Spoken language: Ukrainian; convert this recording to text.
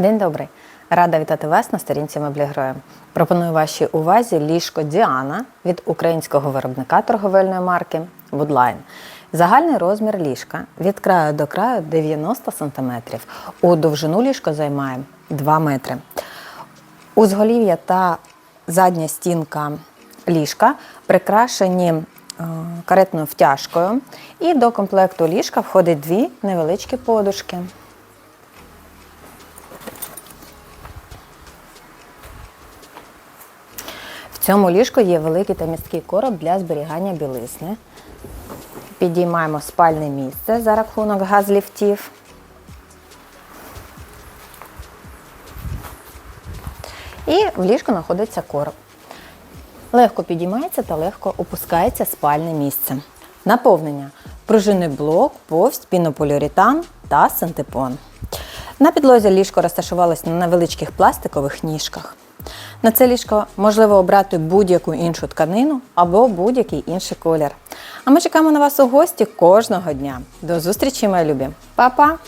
День добрий! Рада вітати вас на сторінці меблі Героя. Пропоную вашій увазі ліжко Діана від українського виробника торговельної марки Woodline. Загальний розмір ліжка від краю до краю 90 см. У довжину ліжко займає 2 метри. Узголів'я та задня стінка ліжка прикрашені е, каретною втяжкою. І до комплекту ліжка входить дві невеличкі подушки. Цьому ліжку є великий та місткий короб для зберігання білизни. Підіймаємо спальне місце за рахунок газліфтів. І в ліжку знаходиться короб. Легко підіймається та легко опускається спальне місце. Наповнення: пружинний блок, повсть, пінополіуретан та синтепон. На підлозі ліжко розташувалось на невеличких пластикових ніжках. На це ліжко можливо обрати будь-яку іншу тканину або будь-який інший колір. А ми чекаємо на вас у гості кожного дня. До зустрічі, мої любі! Па-па!